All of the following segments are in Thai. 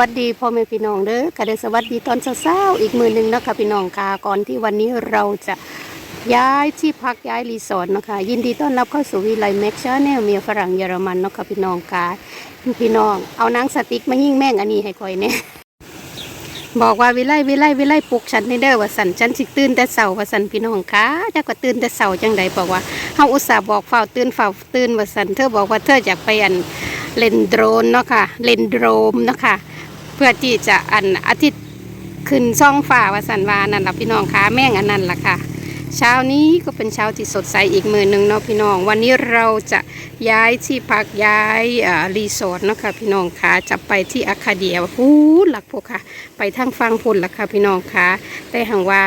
วัสดีพ่อแม่พี่น้องเด้อค่ะเด้สวัสดีตอนเช้าๆอีกมือหนึ่งเนาะคะพี่น้องค่ะก่อนที่วันนี้เราจะย้ายที่พักย้ายรีสอร์ทนะคะยินดีต้อนรับเข้าสู่วิไลแม็กชาแนลเมียฝรั่งเยอรมันเนาะค่ะพี่น้องค่ะพี่น้องเอานังสติ๊กมายิงแม่งอันนี้ให้คอยเนี่ยบอกว่าวิไลวิไลวิไลปลุกฉันในเด้อว่าสันฉันสิตื่นแต่เสาว่าสันพี่น้องค่ะจักว่าตื่นแต่เสาจังใดบอกว่าเฮาอุตส่าห์บอกเฝ้าตื่นเฝ้าตื่นว่าสันเธอบอกว่าเธออยากไปอันเล่นโดรนเนาะค่ะเล่นโดรมเนาะค่ะ เพื่อที่จะอันอาทิตย์ขึ้นซ่องฝ่าวาสันวานั่นละพี่น้องคะแม่งอันนั้นล่ะค่ะเช้านี้ก็เป็นเช้าที่สดใสอีกมือหนึ่งเนาะพี่น้อง วันนี้เราจะย้ายที่พักย้ายอ่ารีสอร์ทเนาะค่ะพี่น้องคะจะไปที่อาคาเดียหูหลักพวกค่ะ ไปทางฟังพุ่นล่ะค่ะพี่น้องคะแต่หังว่า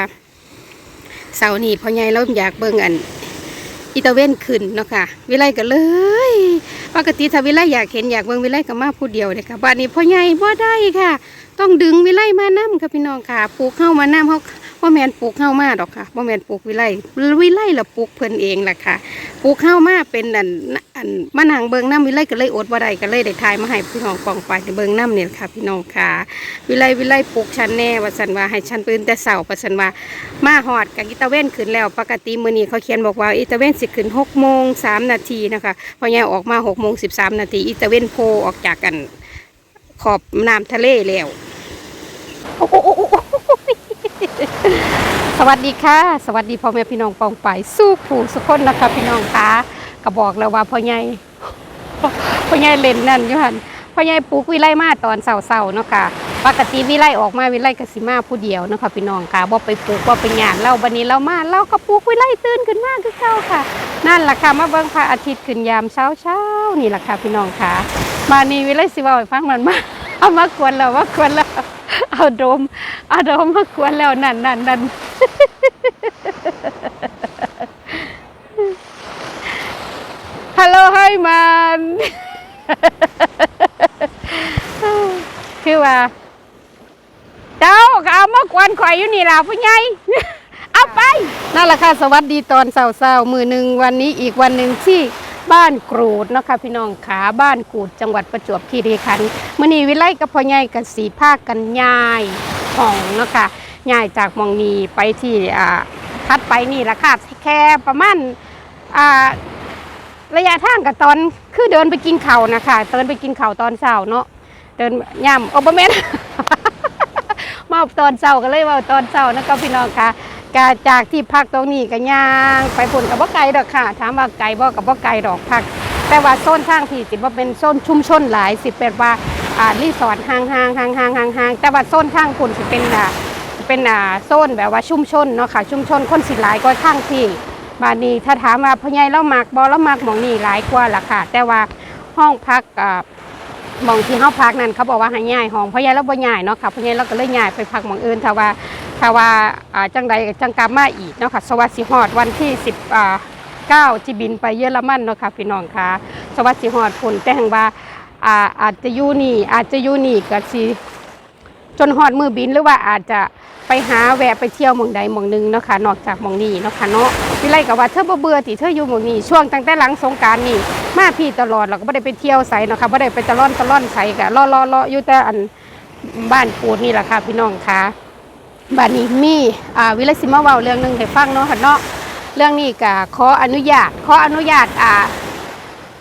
เสาร์นี้พ่อใหญ่เริ่มอยากเบิ่งอันอีตาเวนขึ้นเนาะค่ะ วิไลก็เลย ปกติถ้าวิไลอยากเห็นอยากเบิ่งวิไลก็มาผู้เดียวเลยค่ะบ้านนี้พ่อใหญ่บ่ได้ค่ะ ต้องดึงวิไลมานํค่ะพี่น้องค่ะปลูกเข้ามานํเขา บ่แมนปลูกเข้ามาดอกค่ะบ่แมนปลูกวิไลวิไลละปลูกเพิ่นเองล่ะค่ะปลูกเข้ามาเป็นอันอันมานั่งเบิงน้ำวิไลก็เลยอดบ่ได้ก็เลยได้ทายมาให้พี่น้องปองไปเบิงน้ำนี่ล่ะค่ะ พี่น้องค่ะ วิไลวิไลปลูกฉันแน่ว่าสันว่าให้ฉันตื่นแต่เช้าว่าสันว่ามาหอดกับอิตาเว่นขึ้นแล้ว ปกติมื้อนี้เขาเขียนบอกว่าอิตาเว่นสิขึ้นหกโมงสามนาทีนะคะพอแย่ออกมาหกโมงสิบสามนาทีอิตาเว่นโผล่ออกจากกันขอบน้ำทะเลแล้วโอ้โห สวัสดีค่ะ สวัสดีพ่อแม่พี่น้องปองไปสู้ผู้สุคนนะคะ พี่น้องคะก็บอกแล้วว่าพ่อใหญ่พ่อใหญ่เล่นนั่นอยู่หันพ่อใหญ่ปลูกวิไลมาตอนเสาๆเนาะค่ะปกติวิไลออกมาวิไลกสิมาผู้เดียวนะคะพี่น้องค่ะบ่ไปปลูกบ่ไปหยางเราบันนี้เรามาเราก็ปลูกวิไลตื่นขึ้นมาคือเก่าค่ะ นั่นแหละค่ะมาเบิ่งพระอาทิตย์ขึ้นยามเช้าเช้านี่แหละค่ะพี่น้องค่ะ มานี่วิไลสิว้าให้ฟังมันมาเอามากวนแล้วมากวนแล้ว เอาโดมเอาดมมากวนแล้วนั่นนั่นนั่นฮัลโหลให้มันคือว่า เจ้าก็เอามากวนข่อยอยู่นี่ล่ะผู้ใหญ่เอาไปนั่นแหละค่ะสวัสดีตอนเสาร์ๆมือหนึ่งวันนี้อีกวันหนึ่งที่ บ้านกรูดเนาะค่ะพี่น้องขาบ้านกรูดจังหวัดประจวบคีรีขันธ์มื่อนี้วิไลกับพ่อใหญ่กันสีภาคกันย้ายห้องเนาะค่ะย้ายจากหมองนีไปที่อ่าทัดไปนี่ละค่ะแค่ประมาณอ่าระยะทางกับตอนคือเดินไปกินข้าวนะคะเดินไปกินข้าวตอนเช้าเนาะเดินย่ำโอเปอร์แมน มาตอนเช้าก็เลยว่าตอนเช้านะคะพี่น้องค่ะ กาจากที่พักตรงนี้ก็ย่างไปผลกับว่าไกลดอกค่ะ ถามว่าไกลบ่กับว่าไกลดอกพัก แต่ว่าโซนทางที่สิว่าเป็นโซนชุมชนหลายสิเป็นว่าอ่ารีสอร์ทห่างๆห่างๆห่างๆห่างๆแต่ว่าโซนทางคุณสิเป็นอ่าเป็นอ่าโซนแบบว่าชุมชนเนาะค่ะ ชุมชนคนสิหลายก็ข้างที่บานนี้ถ้าถามว่าพ่อใหญ่เรามักบอเรามักหมองนี่หลายกว่าล่ะค่ะ แต่ว่าห้องพักอ่าหมองที่เฮาพักนั่นเขาบอกว่าให้ย้ายห้องพ่อใหญ่เราบ่ย้ายเนาะค่ะพ่อใหญ่เราก็เลยย้ายไปพักหมองอื่นถ้าว่า ถ้าว่าจังใดจังกลับมาอีกเนาะค่ะสวัสดิฮอดวันที่10อ่า9จิบินไปเยอรมันเนาะค่ะพี่น้องค่ะ สวัสดิฮอดฝนแต่งว่าอาอาจจะอยู่นี่อาจจะอยู่นี่ก็สิจนฮอดมือบินหรือว่าอาจจะไปหาแวะไปเที่ยวมองใดมองหนึงเนาะค่ะนอกจากมองนี้เนาะค่ะเนาะวิไล่กับว่าเธอเบื่อติเธออยู่มองนี้ช่วงตั้งแต่หลังสงการนี่มาพี่ตลอดเราก็ไม่ได้ไปเที่ยวไสเนาะค่ะไม่ได้ไปตะล่อนตะล่อนไสกะล่อล่อล่ออยู่แต่อันบ้านปูดนี่แหละค่ะพี่น้องค่ะ บ้านนี้มีอ่าวิลสิมาเว้าเรื่องหนึงให้ฟังเนาะค่ะเนาะเรื่องนี้ก็ขออนุญาตขออนุญาตอ่า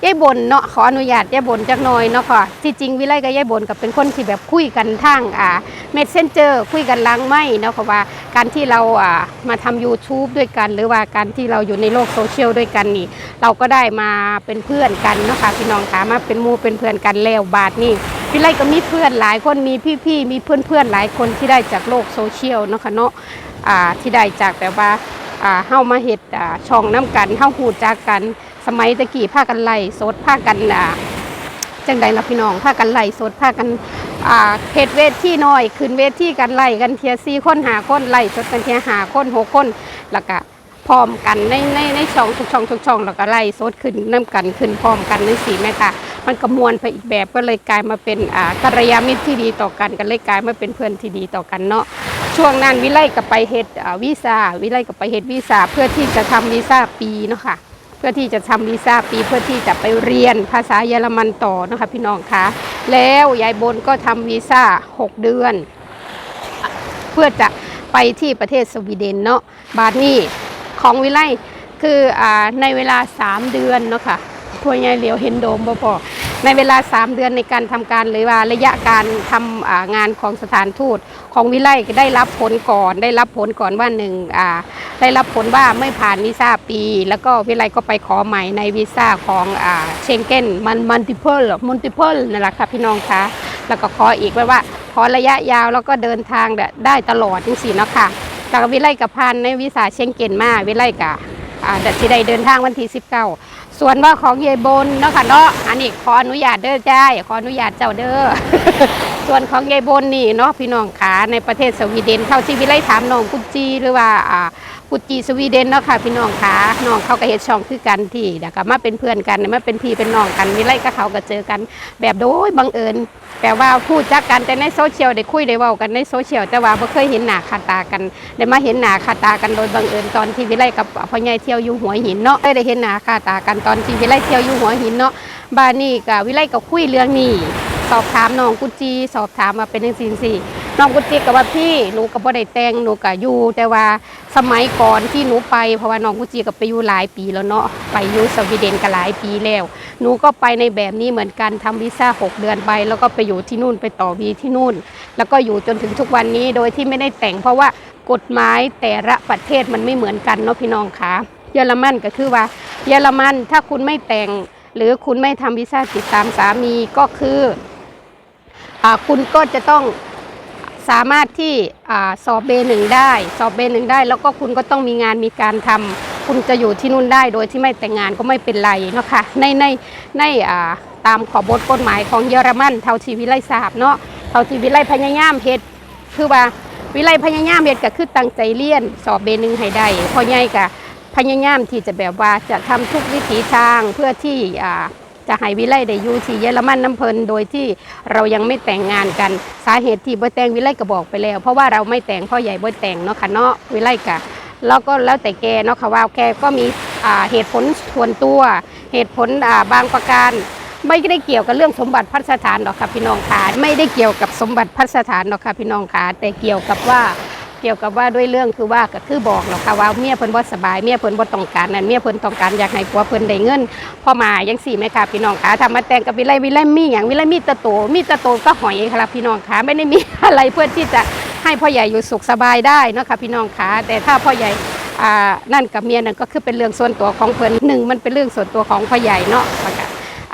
ยายบนเนาะขออนุญาตยายบนจักหน่อยเนาะค่ะที่จริงวิไลกับยายบนกับเป็นคนที่แบบคุยกันทางอ่าเมสเซนเจอร์คุยกันหลังไม่เนาะค่ะว่าการที่เราอ่ามาทำ YouTube ด้วยกัน หรือว่าการที่เราอยู่ในโลกโซเชียลด้วยกันนี่ เราก็ได้มาเป็นเพื่อนกันเนาะค่ะพี่น้องค่ะมาเป็นหมูเป็นเพื่อนกันแล้วบาทนี่ วิไลก็มีเพื่อนหลายคนมีพี่ๆมีเพื่อนๆหลายคนที่ได้จากโลกโซเชียลเนาะค่ะเนาะอ่าที่ได้จากแบบว่าอ่าเฮามาเฮ็ดอ่าช่องน้ำกันเฮาหูจักกันสมัยตะกี้พากันไล่สดพากันอ่าจังใดล่ะพี่น้องพากันไล่สดพากันอ่าเฮ็ดเวทที่น้อยขึ้นเวทที่กันไล่กันเทียสี่คนหาคนไล่สดกันเทียหาคนหกคนแล้วก็ พร้อมกันในในในช่องทุกช่องทุกช่องแล้วก็ไล่สดขึ้นน้ำกันขึ้นพร้อมกันในสีแม่ค่ะมันก็มวนไปอีกแบบก็เลยกลายมาเป็นอ่ากัลยาณมิตรที่ดีต่อกันก็เลยกลายมาเป็นเพื่อนที่ดีต่อกันเนาะช่วงนั้นวิไลกับไปเฮ็ดวีซ่าวิไลกับไปเฮ็ดวีซ่าเพื่อที่จะทำวีซ่าปีเนาะค่ะเพื่อที่จะทำวีซ่าปีเพื่อที่จะไปเรียนภาษาเยอรมันต่อนะคะพี่น้องคะแล้วยายบนก็ทำวีซ่า6 เดือน เพื่อจะไปที่ประเทศสวีเดนเนาะบาทนี้ ของวิไลคืออในเวลา 3 เดือนเนาะค่ะทัวร์ยายเหลียวเห็นโดมบ่พอในเวลา 3 เดือนในการทำการหรือว่าระยะการทำอ่างานของสถานทูตของวิไลได้รับผลก่อน ได้รับผลก่อนว่าหนึ่งได้รับผลว่าไม่ผ่านวีซ่าปี แล้วก็วิไลก็ไปขอใหม่ในวีซ่าของเชงเก้นมันมัลติเพิลมัลติเพิลนั่นแหละค่ะพี่น้องคะแล้วก็ขออีกว้ว่าขอระยะยาวแล้วก็เดินทางได้ตลอดจังสี่เนาะค่ะ กับวิไลกับพันในวิสาเชงเก่นมาวิไลกับอ่าเดี๋ยวสิได้เดินทางวันที่19 ส่วนว่าของยายบนเนาะค่ะเนาะอันนี้ขออนุญาตเด้อจ้าขออนุญาตเจ้าเด้อส่วนของยายบนนี่เนาะพี่น้องขาในประเทศสวีเดนเข้าที่วิไลถามน้องกุจจีหรือว่าอ่า กุจีสวีเดนเนาะค่ะพี่น้องคะน้องเขาก็เฮ็ดช่องคือกันที่เดี๋ยวก็มาเป็นเพื่อนกันมาเป็นพี่เป็นน้องกันมีไรก็เขาก็เจอกัน แบบโดยบังเอิญแต่ว่าพูดจักกันแต่ในโซเชียลได้คุยได้เว้ากันในโซเชียลแต่ว่าบ่เคยเห็นหน้าคาตากันได้มาเห็นหน้าคาตากันโดยบังเอิญตอนที่วิไลกับพ่อใหญ่เที่ยวอยู่หัวหินเนาะได้เห็นหน้าคาตากันตอนที่วิไลเที่ยวอยู่หัวหินเนาะบ้านนี้ก็วิไลก็คุยเรื่องนี้สอบถามน้องกุจีสอบถามมาเป็นจังซี่จังซี่ น้องกุจิก็ว่าพี่หนูก็บ่ได้แต่งหนูก็อยู่ แต่ว่าสมัยก่อนที่หนูไปเพราะว่าน้องกุจิก็ไปอยู่หลายปีแล้วเนาะไปอยู่สวีเดนก็หลายปีแล้ว หนูก็ไปในแบบนี้เหมือนกันทำวีซ่า6 เดือนไป แล้วก็ไปอยู่ที่นู่นไปต่อวีที่นู่น แล้วก็อยู่จนถึงทุกวันนี้โดยที่ไม่ได้แต่ง เพราะว่ากฎหมายแต่ละประเทศมันไม่เหมือนกันเนาะพี่น้องคะเยอรมันก็คือว่า เยอรมันถ้าคุณไม่แต่ง หรือคุณไม่ทำวีซ่าติดตามสามีก็คืออาคุณก็จะต้อง สามารถที่สอบเบหนึ่งได้ สอบเบหนึ่งได้ แล้วก็คุณก็ต้องมีงานมีการทำคุณจะอยู่ที่นู่นได้โดยที่ไม่แต่งงานก็ไม่เป็นไรเนาะค่ะในในในตามขอบทกฎหมายของเยอรมันเท่าทีวิไลทราบเนาะเท่าทีวิไลพยายามเฮ็ดคือว่าวิไลพยายามเฮ็ดก็คือตั้งใจเรียน สอบเบหนึ่งให้ได้พอใหญ่ก็พยายามที่จะแบบว่าจะทำทุกวิถีทางเพื่อที่อ่า จะให้วิไลได้อยู่ที่เยอรมันน้ำเพลินโดยที่เรายังไม่แต่งงานกัน สาเหตุที่บ่แต่งวิไลก็บอกไปแล้ว เพราะว่าเราไม่แต่งพ่อใหญ่บ่แต่งเนาะค่ะเนาะวิไลกะแล้วก็แล้วแต่แกเนาะค่ะว่าแกก็มีอ่าเหตุผลส่วนตัว เหตุผลอ่าบางประการไม่ได้เกี่ยวกับเรื่องสมบัติพัสถานหรอกค่ะพี่น้องขาไม่ได้เกี่ยวกับสมบัติพัสถานหรอกค่ะพี่น้องขาแต่เกี่ยวกับว่า เกี่ยวกับว่าด้วยเรื่องคือว่าก็คือบอกหรอกค่ะว่าเมียเพิ่นบ่สบายเมียเพิ่นบ่ต้องการนั่นเมียเพิ่นต้องการอยากให้ผัวเพิ่นได้เงินพ่อมาจังสี่ไหมค่ะพี่น้องคะทำมาแต่งกับวิไลวิไลมีหยังวิไลมีตะโตมีตะโตก็หอยค่ะพี่น้องคะไม่ได้มีอะไรเพื่อที่จะให้พ่อใหญ่อยู่สุขสบายได้เนาะค่ะพี่น้องคะแต่ถ้าพ่อใหญ่อ่านั่นกับเมียนั่นก็คือเป็นเรื่องส่วนตัวของเพิ่นหนึ่งมันเป็นเรื่องส่วนตัวของพ่อใหญ่เนาะแล้วก็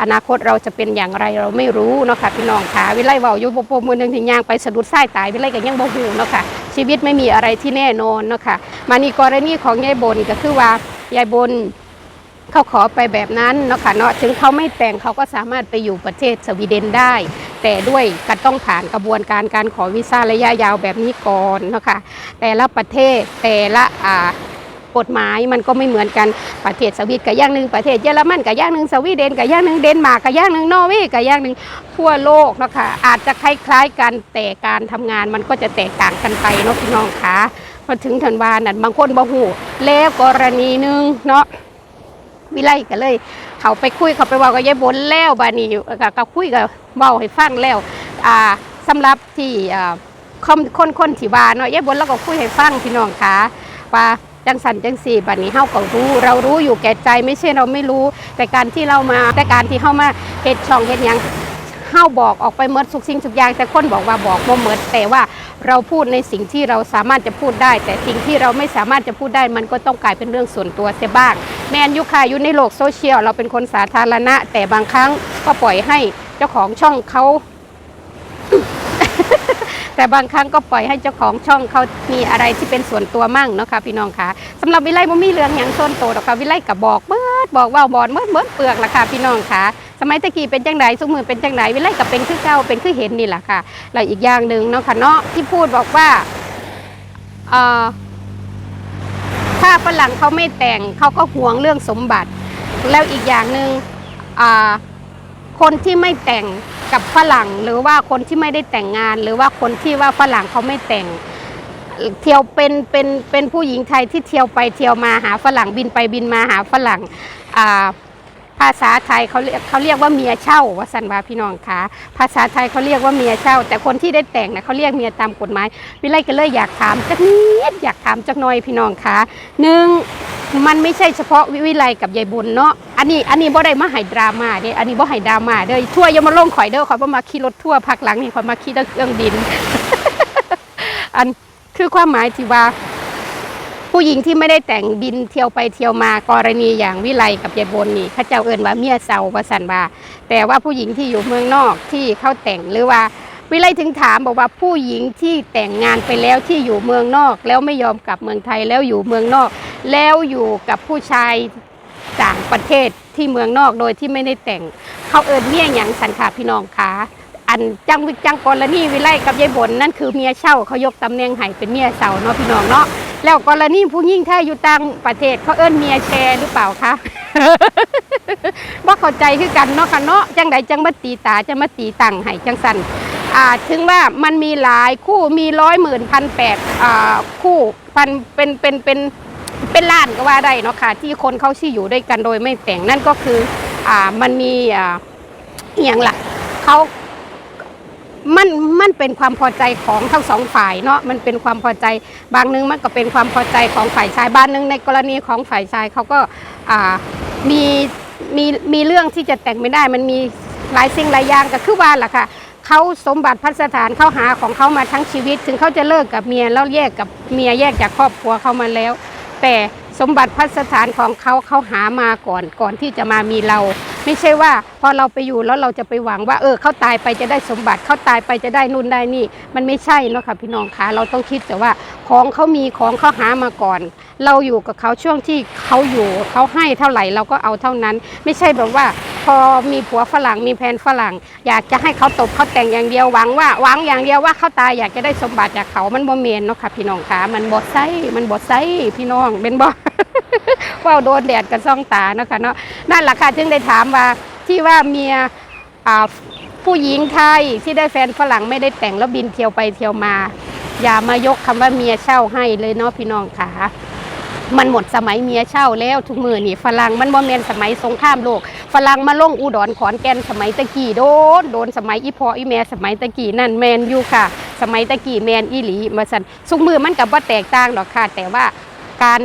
อนาคตเราจะเป็นอย่างไรเราไม่รู้เนาะค่ะพี่น้องค่ะวิไลเว้าอยู่บ่ปมือหนึงที่ย่างไปสะดุดสายตายวิไลก็ยังบ่ฮู้เนาะค่ะ ชีวิตไม่มีอะไรที่แน่นอนเนาะค่ะมานี่กรณีของยายบนก็คือว่ายายบนเขาขอไปแบบนั้นเนาะค่ะเนาะถึงเขาไม่แต่งเขาก็สามารถไปอยู่ประเทศสวีเดนได้ แต่ด้วยก็ต้องผ่านกระบวนการการขอวีซ่าระยะยาวแบบนี้ก่อนเนาะค่ะแต่ละประเทศแต่ละอ่า กฎหมายมันก็ไม่เหมือนกันประเทศสวีเดนกับอย่างหนึ่งประเทศเยอรมันกับอย่างหนึ่งสวีเดนกับอย่างหนึ่งเดนมาร์กกับอย่างหนึ่งนอร์เวย์กับอย่างหนึ่งทั่วโลกเนาะค่ะอาจจะคล้ายๆกันแต่การทำงานมันก็จะแตกต่างกันไปเนาะพี่น้องคะพอถึงธันวานั่นบางคนบ่ฮู้แล้วกรณีหนึ่งเนาะวิไลก็เลย เขาไปคุยเขาไปว่ากับยายบนแล้วบานี้ก็ก็คุยกับเว้าให้ฟังแล้วอ่าสำหรับที่อ่าคนคนคนที่ว่าเนาะยายบนแล้วก็คุยให้ฟังพี่น้องคะว่า จังสันจังสี่บัดนี้เฮาก็รู้ เรารู้อยู่แก่ใจไม่ใช่เราไม่รู้ แต่การที่เรามาแต่การที่เฮามาเฮ็ดช่องเฮ็ดหยังเฮาบอกออกไปเมดทุกสิ่งทุกอย่างแต่คนบอกว่าบอกบ่เมดแต่ว่าเราพูดในสิ่งที่เราสามารถจะพูดได้ แต่สิ่งที่เราไม่สามารถจะพูดได้มันก็ต้องกลายเป็นเรื่องส่วนตัวเสียบ้าง แมนยุค่ะอยู่ในโลกโซเชียลเราเป็นคนสาธารณะ แต่บางครั้งก็ปล่อยให้เจ้าของช่องเขา แต่บางครั้งก็ปล่อยให้เจ้าของช่องเขามีอะไรที่เป็นส่วนตัวมั่งเนาะค่ะพี่น้องค่ะสำหรับวิไลบ่มีเรื่องหยังส้นโตดอกค่ะวิไลกับบอกเบิดบอกว่าบอดเบิดเบิดเปลือกละค่ะพี่น้องค่ะ สมัยตะกี้เป็นจังไดสุมือเป็นจังไดวิไลกับเป็นคือเก่าเป็นคือเห็นนี่แหละค่ะแล้วอีกอย่างหนึ่งเนาะค่ะเนาะที่พูดบอกว่าเอ่อถ้าฝรั่งเขาไม่แต่งเขาก็หวงเรื่องสมบัติ แล้วอีกอย่างหนึ่งอ่า คนที่ไม่แต่งกับฝรั่ง หรือว่าคนที่ไม่ได้แต่งงาน หรือว่าคนที่ว่าฝรั่งเขาไม่แต่ง เที่ยวเป็นเป็นเป็นผู้หญิงไทยที่เที่ยวไปเที่ยวมาหาฝรั่งบินไปบินมาหาฝรั่งอ่า ภาษาไทยเขาเรียกเขาเรียกว่าเมียเช่าว่าสันวาพี่น้องคะภาษาไทยเขาเรียกว่าเมียเช่า แต่คนที่ได้แต่งนะเขาเรียกเมียตามกฎหมายวิไลก็เลยอยากถามจักนิดอยากถามจักหน่อยพี่น้องคะหนึ่งมันไม่ใช่เฉพาะวิวิไลกับยายบุญเนาะอันนี้อันนี้บ่ได้มาให้ดราม่าเด้อันนี้บ่ให้ดราม่าเด้อทั่วย่ามาลงข่อยเด้อข่อยบ่มาขี่รถทั่วพักหลังนี่ข่อยมาขี่แต่เครื่องบิน อันคือความหมายที่ว่า ผู้หญิงที่ไม่ได้แต่งบินเที่ยวไปเที่ยวมากรณีอย่างวิไลกับยายบนนี่เข้าเจ้าเอิ้นว่าเมียเซาว่าสันว่าแต่ว่าผู้หญิงที่อยู่เมืองนอกที่เขาแต่งหรือว่าวิไลถึงถามบอกว่าผู้หญิงที่แต่งงานไปแล้วที่อยู่เมืองนอก แล้วไม่ยอมกลับเมืองไทยแล้วอยู่เมืองนอก แล้วอยู่กับผู้ชายต่างประเทศที่เมืองนอกโดยที่ไม่ได้แต่ง เขาเอิญเมียอย่างสันค่ะพี่น้องคะอันจังวิจังกรณีวิไลกับยายบนนั่นคือเมียเช่าเขายกตำแหน่งให้เป็นเมียเสาเนาะพี่น้องเนาะ แล้วกรณีผู้ยิ่งถ้าอยู่ต่างประเทศเขาเอิญเมียแชร์หรือเปล่าคะว่าเข้าใจคือกันเนาะค่ะเนาะจังใดจังมาตีตาจะมาตีตังให้จังสันอ่าถึงว่ามันมีหลายคู่มีร้อยหมื่นพันแปดอ่าคู่พันเป็นเป็นเป็นเป็นล้านก็ว่าได้เนาะค่ะ ที่คนเขาที่อยู่ด้วยกันโดยไม่แต่งนั่นก็คืออ่ามันมีอ่าอย่างหลักเขา มันมันเป็นความพอใจของทั้งสองฝ่ายเนาะมันเป็นความพอใจบางนึงมันก็เป็นความพอใจของฝ่ายชายบ้านนึงในกรณีของฝ่ายชายเขาก็มีมีมีเรื่องที่จะแต่งไม่ได้ มันมีหลายสิ่งหลายอย่างก็คือว่าล่ะค่ะเขาสมบัติพัสถานเขาหาของเขามาทั้งชีวิต ถึงเขาจะเลิกกับเมียแล้วแยกกับเมียแยกจากครอบครัวเขามาแล้ว แต่ สมบัติพัสถานของเขาเขาหามาก่อนก่อนที่จะมามีเรา ไม่ใช่ว่า พอเราไปอยู่แล้วเราจะไปหวังว่า เออเขาตายไปจะได้สมบัติเขาตายไปจะได้นู่นได้นี่ มันไม่ใช่เนาะค่ะพี่น้องคะเราต้องคิดแต่ว่าของเขามีของเขาหามาก่อน เราอยู่กับเขาช่วงที่เขาอยู่เขาให้เท่าไหร่เราก็เอาเท่านั้น ไม่ใช่แบบว่า พอมีผัวฝรั่งมีแฟนฝรั่ง อยากจะให้เขาตบเขาแต่งอย่างเดียวหวังว่าหวังอย่างเดียวว่าเขาตายอยากจะได้สมบัติจากเขามันบ่เมนเนาะค่ะพี่น้องคะมันบดไส้มันบดไส้พี่น้องเป็นบ่ว่าโดนแดดกันซ่องตาเนาะค่ะเนาะนั่นแหละค่ะจึงได้ถามว่าที่ว่าเมียผู้หญิงไทยที่ได้แฟนฝรั่งไม่ได้แต่งแล้วบินเที่ยวไปเที่ยวมา อย่ามายกคำว่าเมียเช่าให้เลยเนาะพี่น้องค่ะ มันหมดสมัยเมียเช่าแล้วทุกมือนี่ฝรั่งมันบ่แมนสมัยสงครามโลกฝรั่งมาลงอุดรขอนแก่นสมัยตะกี้โดนโดนสมัยอีพออีแม่สมัยตะกี้นั่นแมนอยู่ค่ะ สมัยตะกี้แมนอีหลีมาสันสุกมือมันกับว่าแตกต่างหรอกค่ะ แต่ว่าการ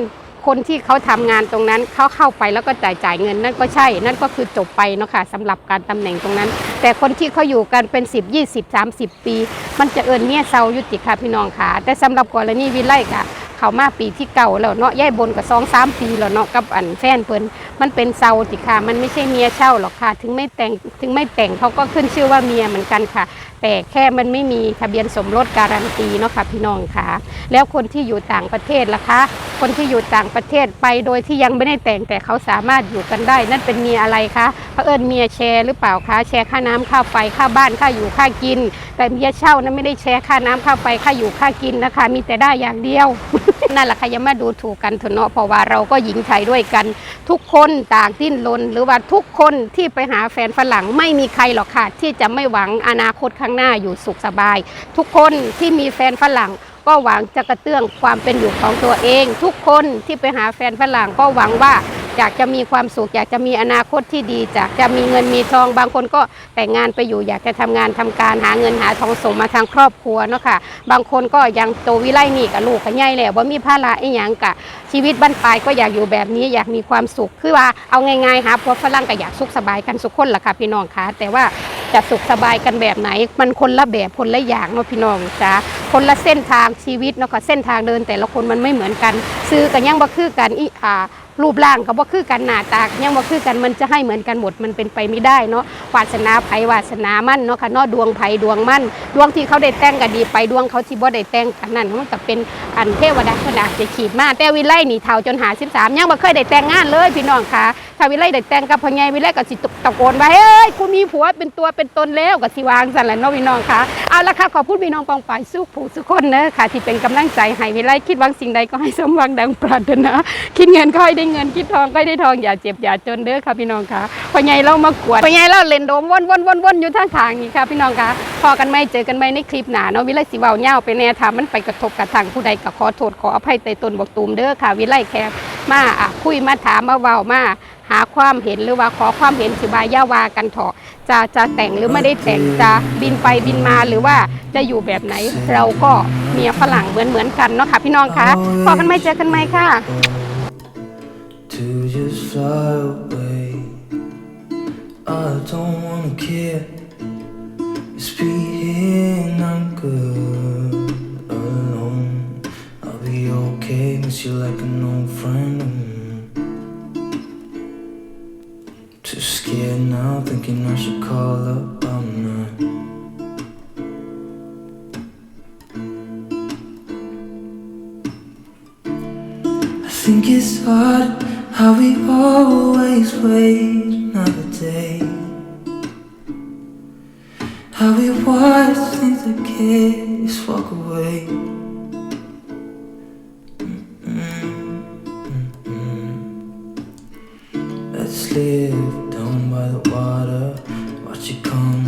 คนที่เขาทำงานตรงนั้นเขาเข้าไปแล้วก็จ่ายจ่ายเงินนั่นก็ใช่ นั่นก็คือจบไปเนาะค่ะสำหรับการตำแหน่งตรงนั้น แต่คนที่เขาอยู่กันเป็น 10 20 30 ปี มันจะเอินเมียเซายุติค่ะพี่น้องค่ะ แต่สำหรับกรณีวิไลค่ะ เขามาปีที่เก่าแล้วเนาะย่ายบนกับสองสามปีแล้วเนาะกับอันแฟนเพิ่นมันเป็นเซาติค่ะ มันไม่ใช่เมียเช่าหรอกค่ะ ถึงไม่แต่งถึงไม่แต่งเขาก็ขึ้นชื่อว่าเมียเหมือนกันค่ะ แต่แค่มันไม่มีทะเบียนสมรสการันตีเนาะค่ะพี่น้องค่ะ แล้วคนที่อยู่ต่างประเทศล่ะคะ คนที่อยู่ต่างประเทศไปโดยที่ยังไม่ได้แต่งแต่เขาสามารถอยู่กันได้ นั่นเป็นเมียอะไรคะเผอิญเมียแชร์หรือเปล่าคะแชร์ค่าน้ำค่าไฟค่าบ้านค่าอยู่ค่ากิน แต่เมียเช่านั้นไม่ได้แชร์ค่าน้ำค่าไฟค่าอยู่ค่ากินนะคะ มีแต่ได้อย่างเดียวนั่นแหละค่ะย่ามาดูถูกกันเถอะเนาะเพราะว่าเราก็หญิงไทยด้วยกัน ทุกคนต่างดิ้นรนหรือว่าทุกคนที่ไปหาแฟนฝรั่งไม่มีใครหรอกค่ะ ที่จะไม่หวังอนาคตข้างหน้าอยู่สุขสบาย ทุกคนที่มีแฟนฝรั่ง ก็หวังจะกระเตื้องความเป็นอยู่ของตัวเอง ทุกคนที่ไปหาแฟนฝรั่งก็หวังว่าอยากจะมีความสุขอยากจะมีอนาคตที่ดีอยากจะมีเงินมีทองบางคนก็แต่งงานไปอยู่ อยากจะทำงานทำการหาเงินหาทองส่งมาทางครอบครัวเนาะค่ะบางคนก็ยังโตวิไลนี่กับลูกกับใหญ่แล้วว่ามีภาระไอ้ยังกะชีวิตบ้านปลายก็อยากอยู่แบบนี้อยากมีความสุขคือว่าเอาง่ายๆหาผัวฝรั่งก็อยากสุขสบายกันสุขคนละค่ะพี่น้องคะแต่ว่า จะสุขสบายกันแบบไหน มันคนละแบบคนละอย่างเนาะพี่น้องจ้าคนละเส้นทางชีวิตเนาะค่ะเส้นทางเดินแต่ละคนมันไม่เหมือนกัน ซื้อกันยังบ่คือกันอีอ่ารูปร่างก็บ่คือกันหน้าตาก็ยังบ่คือกันมันจะให้เหมือนกันหมดมันเป็นไปไม่ได้เนาะวาสนาไผวาสนามั่นเนาะค่ะเนาะดวงไผดวงมั่น ดวงที่เขาได้แต่งก็ดีไปดวงเขาที่บ่ได้แต่งกันนั่นมันก็เป็นอันเทวดาขนาดจะขีดมาแต่วิไลนี่เฒ่าจนหา13ยังบ่เคยได้แต่งงานเลยพี่น้องค่ะ ถ้าวิไลได้แต่งกับพ่อใหญ่วิไลก็สิตะโกนว่าเฮ้ยกูมีผัวเป็นตัวเป็นตนแล้วก็สิวางสั่นแหละเนาะพี่น้องค่ะเอาละค่ะขอบคุณพี่น้องปองไปายสู้ผู้สุคนนะค่ะ ที่เป็นกำลังใจให้วิไลคิดหวังสิ่งใดก็ให้สมหวังดังปรารถนาคิดเงินก็ให้ได้เงินคิดทองก็ได้ทองอย่าเจ็บอย่าจนเด้อค่ะพี่น้องค่ะพ่อใหญ่เรามากวดพ่อใหญ่เราเล่นโดมวนวนวนวนอยู่ทางทางนี่ค่ะพี่น้องค่ะพอกันไหมเจอกันไหมในคลิปหนาเนาะวิไลสิเว้าเน่าไปแน่ถามันไปกระทบกระทั่งผู้ใดก็ขอโทษขออภัยใต้ตนบอกตูมเด้อค่ะ วิไลแค่มาอะคุยมาถามมาเว้ามา หาความเห็นหรือว่าขอความเห็นสิบายาวากันเถอะจะจะแต่งหรือไม่ได้แต่งจะบินไปบินมาหรือว่าจะอยู่แบบไหน เราก็เมียฝรั่งเหมือนเหมือนกันเนาะค่ะพี่น้องค่ะพอกันไหมเจอกันไหมค่ะ To just fly away. I don't wanna care. Just be here and I'm good alone. I'll be okay, miss you like an old friend. Mm. Too scared now, thinking I should call up. I'm not. I think it's hard how we always wait another day. How we watch things that kids walk away. Mm-mm, mm-mm. Let's live you come?